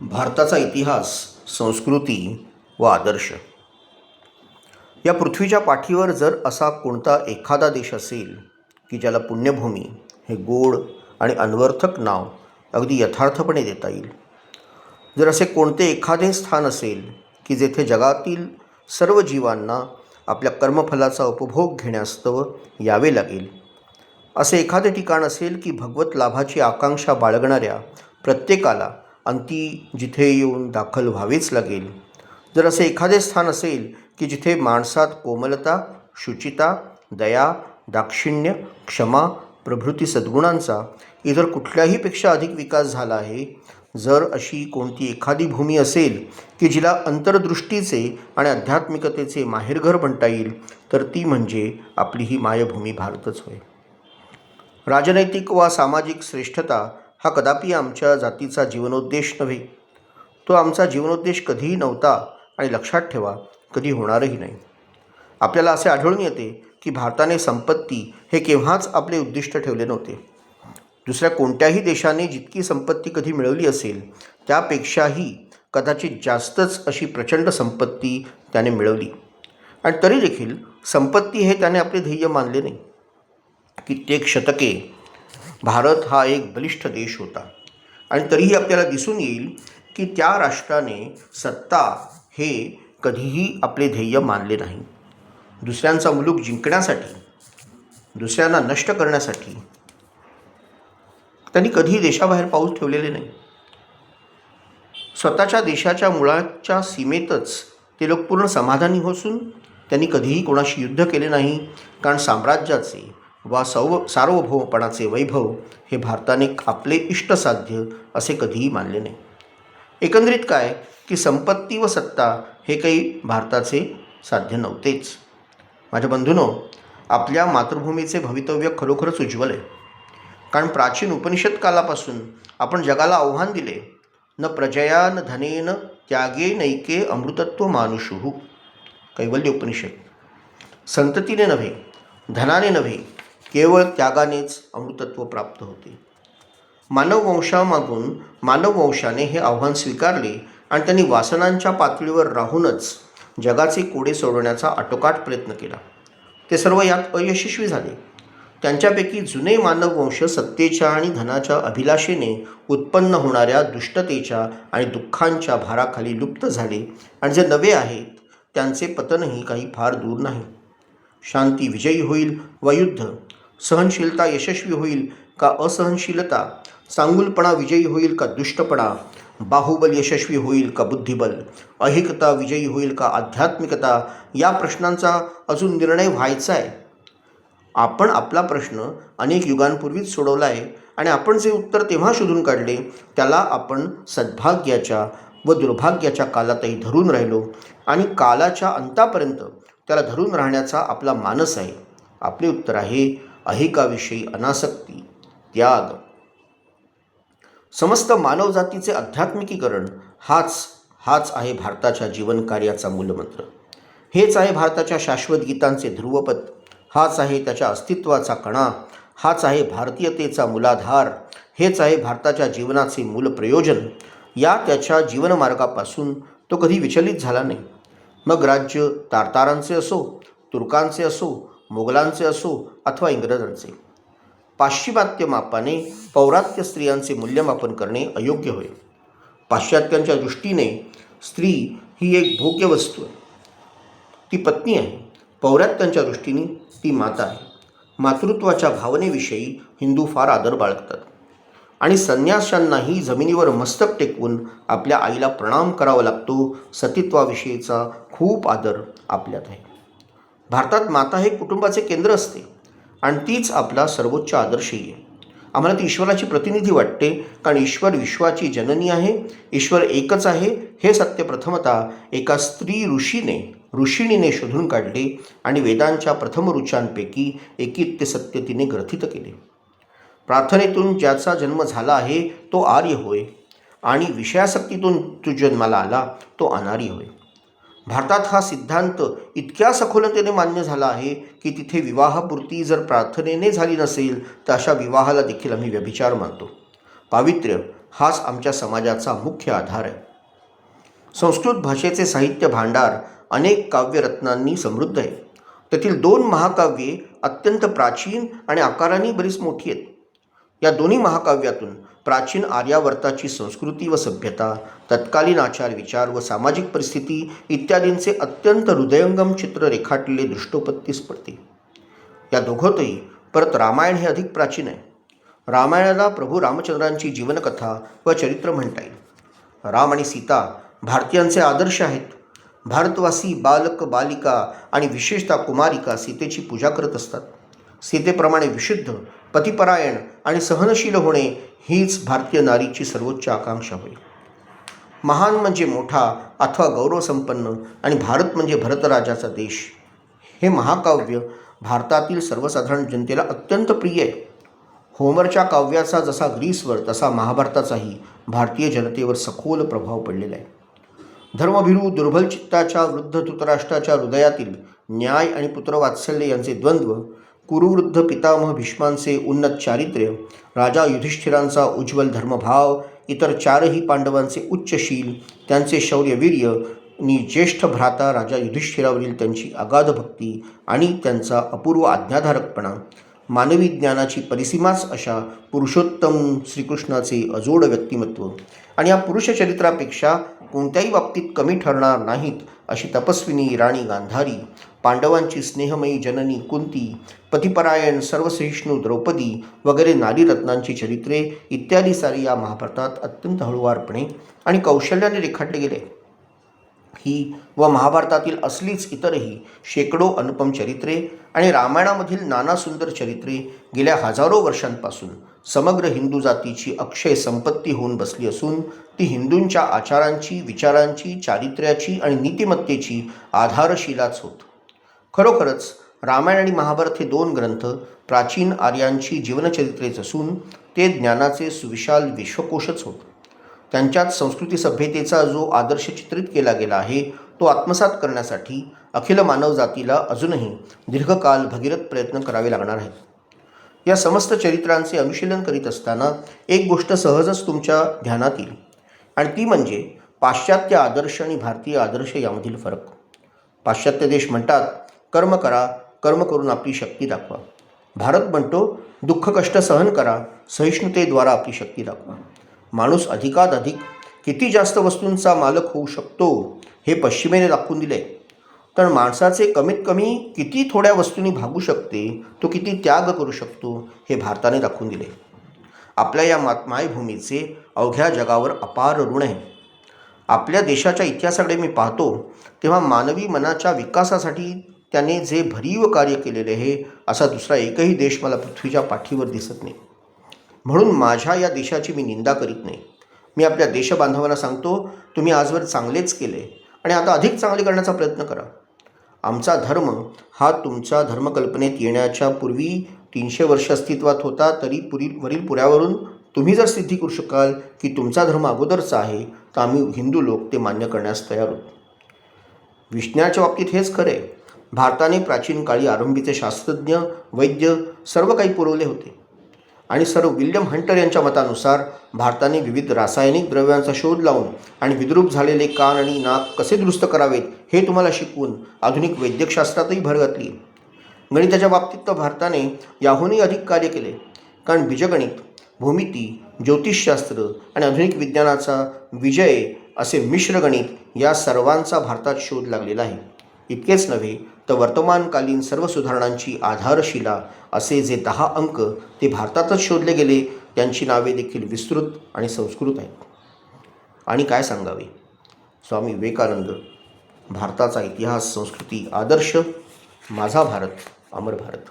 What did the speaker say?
भारताचा इतिहास संस्कृती व आदर्श. या पृथ्वीच्या पाठीवर जर असा कोणता एखादा देश असेल की ज्याला पुण्यभूमी हे गोड आणि अन्वर्थक नाव अगदी यथार्थपणे देता येईल. जर असे कोणते एखादे स्थान असेल की जेथे जगातील सर्व जीवांना आपल्या कर्मफलाचा उपभोग घेण्यास्तव यावे लागेल. असे एखादे ठिकाण असेल की भगवत लाभाची आकांक्षा बाळगणाऱ्या प्रत्येकाला अंती जिथे येऊन दाखल व्हावेच लागेल. जर असे एखादे स्थान असेल की जिथे माणसात कोमलता शुचिता दया दाक्षिण्य क्षमा प्रभृती सद्गुणांचा इतर कुठल्याहीपेक्षा अधिक विकास झाला आहे जर अशी कोणती एखादी भूमी असेल की जिला अंतर्दृष्टीचे आणि आध्यात्मिकतेचे माहेरघर म्हणता येईल तर ती म्हणजे आपली ही मायभूमी भारतच होय. राजनैतिक वा सामाजिक श्रेष्ठता हा कदापि आमच्या जातीचा जीवनोद्देश नव्हे. तो आमचा जीवनोद्देश कधीही नव्हता आणि लक्षात ठेवा कधी होणारही नाही. आपल्याला असे आढळून येते की भारताने संपत्ती हे केव्हाच आपले उद्दिष्ट ठेवले नव्हते. दुसऱ्या कोणत्याही देशाने जितकी संपत्ती कधी मिळवली असेल त्यापेक्षाही कदाचित जास्तच अशी प्रचंड संपत्ती त्याने मिळवली. आणि तरी देखील संपत्ती हे त्याने आपले ध्येय मानले नाही. कित्येक शतके भारत हा एक बलिष्ठ देश होता. आणि तरीही आपल्याला दिसून येईल की त्या राष्ट्राने सत्ता हे कधीही आपले ध्येय मानले नाही. दुसऱ्यांचा मुलूक जिंकण्यासाठी दुसऱ्यांना नष्ट करण्यासाठी त्यांनी कधीही देशाबाहेर पाऊल ठेवलेले नाही. स्वतःच्या देशाच्या मुळाच्या सीमेतच ते लोक पूर्ण समाधानी होसून त्यांनी कधीही कोणाशी युद्ध केले नाही कारण साम्राज्याचे वा सौ सार्वभौमपणाचे वैभव हे भारताने आपले इष्टसाध्य असे कधीही मानले नाही. एकंदरीत काय की संपत्ती व सत्ता हे काही भारताचे साध्य नव्हतेच. माझ्या बंधूनो आपल्या मातृभूमीचे भवितव्य खरोखरच उज्ज्वल आहे. कारण प्राचीन उपनिषद कालापासून आपण जगाला आव्हान दिले न प्रजया न धनेन त्यागे नैके अमृतत्व मानुषुः. कैवल्य उपनिषद. संततीने नव्हे धनाने नव्हे केवळ त्यागानेच अमृतत्व प्राप्त होते. मानववंशामागून मानववंशाने हे आव्हान स्वीकारले आणि त्यांनी वासनांच्या पातळीवर राहूनच जगाचे कोडे सोडवण्याचा आटोकाट प्रयत्न केला. ते सर्व यात अयशस्वी झाले. त्यांच्यापैकी जुने मानववंश सत्तेच्या आणि धनाच्या अभिलाषेने उत्पन्न होणाऱ्या दुष्टतेच्या आणि दुःखांच्या भाराखाली लुप्त झाले आणि जे नवे आहेत त्यांचे पतनही काही फार दूर नाही. शांती विजयी होईल व युद्ध सहनशीलता यशस्वी होईल का असहनशीलता? चांगुलपणा विजयी होईल का दुष्टपणा? बाहुबल यशस्वी होईल का बुद्धिबल? अहिकता विजयी होईल का आध्यात्मिकता? या प्रश्नांचा अजून निर्णय व्हायचा आहे. आपण आपला प्रश्न अनेक युगांपूर्वीच सोडवला आहे आणि आपण जे उत्तर तेव्हा शोधून काढले त्याला आपण सद्भाग्याच्या व दुर्भाग्याच्या कालातही धरून राहिलो आणि कालाच्या अंतापर्यंत त्याला धरून राहण्याचा आपला मानस आहे. आपले उत्तर आहे अहिकाविषयी अनासक्ती त्याग. समस्त मानवजातीचे आध्यात्मिकीकरण हाच हाच आहे भारताच्या जीवनकार्याचा मूलमंत्र. हेच आहे भारताच्या शाश्वत गीतांचे ध्रुवपद. हाच आहे त्याच्या अस्तित्वाचा कणा. हाच आहे भारतीयतेचा मूलाधार. हेच आहे भारताच्या जीवनाचे मूल प्रयोजन. या त्याच्या जीवनमार्गापासून तो कधी विचलित झाला नाही. मग राज्य तारतारांचे असो तुर्कांचे असो मोगलांचे असो अथवा इंग्रजांचे. पाश्चिमात्य मापाने पौरात्य स्त्रियांचे मूल्यमापन करणे अयोग्य होय. पाश्चात्यांच्या दृष्टीने स्त्री ही एक भोग्य वस्तू आहे. ती पत्नी आहे. पौरात्यांच्या दृष्टीने ती माता आहे. मातृत्वाच्या भावनेविषयी हिंदू फार आदर बाळगतात. आणि संन्याशांनाही जमिनीवर मस्तक टेकवून आपल्या आईला प्रणाम करावा लागतो. सतीत्वाविषयीचा खूप आदर आपल्यात आहे. भारतात माता हे कुटुंबाचे केंद्र असते आणि तीच आपला सर्वोच्च आदर्शही आहे. आम्हाला ती ईश्वराची प्रतिनिधी वाटते कारण ईश्वर विश्वाची जननी आहे ईश्वर एकच आहे हे सत्य प्रथमतः एका स्त्री ऋषीने ऋषिणीने शोधून काढले आणि वेदांच्या प्रथम ऋचांपैकी एकित्य सत्य तिने ग्रथित केले. प्रार्थनेतून ज्याचा जन्म झाला आहे तो आर्य होय आणि विषयासक्तीतून तो जन्माला आला तो अनार्य होय. भारतात हा सिद्धांत इतक्या सखोलतेने मान्य झाला आहे की तिथे विवाहपूर्ती जर प्रार्थनेने झाली नसेल तर अशा विवाहाला देखील आम्ही व्यभिचार मानतो. पावित्र्य हाच आमच्या समाजाचा मुख्य आधार आहे. संस्कृत भाषेचे साहित्य भांडार अनेक काव्यरत्नांनी समृद्ध आहे. त्यातील दोन महाकाव्ये अत्यंत प्राचीन आणि आकाराने बरीच मोठी आहेत. या दोन्ही महाकाव्यातून प्राचीन आर्यावर्ताची संस्कृती व सभ्यता तत्कालीन आचार विचार व सामाजिक परिस्थिती इत्यादींचे अत्यंत हृदयंगम चित्र रेखाटलेले दृष्टोपत्तीस पडते या दोघोतही परत रामायण हे अधिक प्राचीन आहे. रामायणाला प्रभू रामचंद्रांची जीवनकथा व चरित्र म्हणता येईल. राम आणि सीता भारतीयांचे आदर्श आहेत. भारतवासी बालक बालिका आणि विशेषतः कुमारिका सीतेची पूजा करत असतात. सीतेप्रमाणे विशुद्ध पतिपरायण आणि सहनशील होणे हीच भारतीय नारीची सर्वोच्च आकांक्षा होय. महान म्हणजे मोठा अथवा गौरवसंपन्न आणि भारत म्हणजे भरतराजाचा देश. हे महाकाव्य भारतातील सर्वसाधारण जनतेला अत्यंत प्रिय आहे. होमरच्या काव्याचा जसा ग्रीसवर तसा महाभारताचाही भारतीय जनतेवर सखोल प्रभाव पडलेला आहे. धर्मभिरू दुर्बल चित्ताच्या वृद्ध धृतराष्ट्राच्या हृदयातील न्याय आणि पुत्रवात्सल्य यांचे द्वंद्व कुरुवृद्ध पितामह भीष्मांचे उन्नत चारित्र्य राजा युधिष्ठिरांचा उज्ज्वल धर्मभाव इतर चारही पांडवांचे उच्चशील त्यांचे शौर्यवीर्य आणि ज्येष्ठ भ्राता राजा युधिष्ठिरावरील त्यांची अगाध भक्ती आणि त्यांचा अपूर्व आज्ञाधारकपणा. मानवी ज्ञानाची परिसीमाच अशा पुरुषोत्तम श्रीकृष्णाचे अजोड व्यक्तिमत्व. आणि या पुरुष चरित्रापेक्षा कोणत्याही बाबतीत कमी ठरणार नाहीत अशी तपस्विनी राणी गांधारी पांडवांची स्नेहमयी जननी कुंती पतिपरायण सर्वसहिष्णू द्रौपदी वगैरे नारीरत्नांची चरित्रे इत्यादी सारी या महाभारतात अत्यंत हळुवारपणे आणि कौशल्याने रेखाटले गेले. ही व महाभारतातील असलीच इतरही शेकडो अनुपम चरित्रे आणि रामायणामधील नाना सुंदर चरित्रे गेल्या हजारो वर्षांपासून समग्र हिंदू जातीची अक्षय संपत्ती होऊन बसली असून ती हिंदूंच्या आचारांची विचारांची चारित्र्याची आणि नीतिमत्तेची आधारशिलाच होत. खरोखरच रामायण आणि महाभारत हे दोन ग्रंथ प्राचीन आर्यांची जीवनचरित्रेच असून ते ज्ञानाचे सुविशाल विश्वकोशच होत. त्यांच्यात संस्कृती सभ्यतेचा जो आदर्श चित्रित केला गेला आहे तो आत्मसात करण्यासाठी अखिल मानवजातीला अजूनही दीर्घकाल भगीरथ प्रयत्न करावे लागणार आहेत. या समस्त चरित्रांचे अनुशीलन करीत असताना एक गोष्ट सहजच तुमच्या ध्यानात येईल आणि ती म्हणजे पाश्चात्य आदर्श आणि भारतीय आदर्श यामधील फरक. पाश्चात्य देश म्हणतात कर्म करा कर्म करून आपली शक्ती दाखवा. भारत म्हणतो दुःख कष्ट सहन करा सहिष्णुतेद्वारा आपली शक्ती दाखवा. माणूस अधिकाधिक किती जास्त वस्तूंचा मालक होऊ शकतो हे पश्चिमेने दाखवून दिले तर माणसाचे कमीत कमी किती थोड्या वस्तूंनी भागू शकते तो किती त्याग करू शकतो हे भारताने दाखवून दिले आपल्या या मा मायभूमीचे अवघ्या जगावर अपार ऋण आहे. आपल्या देशाच्या इतिहासाकडे मी पाहतो तेव्हा मानवी मनाच्या विकासासाठी त्याने जे भरीव कार्य केलेले आहे असा दुसरा एकही देश मला पृथ्वीच्या पाठीवर दिसत नाही. म्हणून माझ्या या देशाची मी निंदा करीत नाही. मी आपल्या देशबांधवांना सांगतो तुम्ही आजवर चांगलेच केले आणि आता अधिक चांगले करण्याचा प्रयत्न करा. आमचा धर्म हा तुमचा धर्मकल्पनेत येण्याच्या पूर्वी तीनशे वर्ष अस्तित्वात होता तरी पुरी वरील पुऱ्यावरून तुम्ही जर सिद्धी करू शकाल की तुमचा धर्म अगोदरचा आहे तर आम्ही हिंदू लोक ते मान्य करण्यास तयार होतो विष्ण्याच्या बाबतीत हेच खरे भारताने प्राचीन काळी आरंभीचे शास्त्रज्ञ वैद्य सर्व काही पुरवले होते. आणि सर विल्यम हंटर यांच्या मतानुसार भारताने विविध रासायनिक द्रव्यांचा शोध लावून आणि विद्रूप झालेले कान आणि नाक कसे दुरुस्त करावेत हे तुम्हाला शिकवून आधुनिक वैद्यकशास्त्रातही भर घातली. गणिताच्या बाबतीत तर भारताने याहूनही अधिक कार्य केले. कारण बीजगणित भूमिती ज्योतिषशास्त्र आणि आधुनिक विज्ञानाचा विजय असे मिश्र गणित या सर्वांचा भारतात शोध लागलेला आहे. इतकेच नव्हे तर वर्तमानकालीन सर्व सुधारणांची आधारशिला असे जे दहा अंक ते भारतातच शोधले गेले त्यांची नावे देखील विस्तृत आणि संस्कृत आहेत. आणि काय सांगावे? स्वामी विवेकानंद भारताचा इतिहास संस्कृती आदर्श माझा भारत अमर भारत.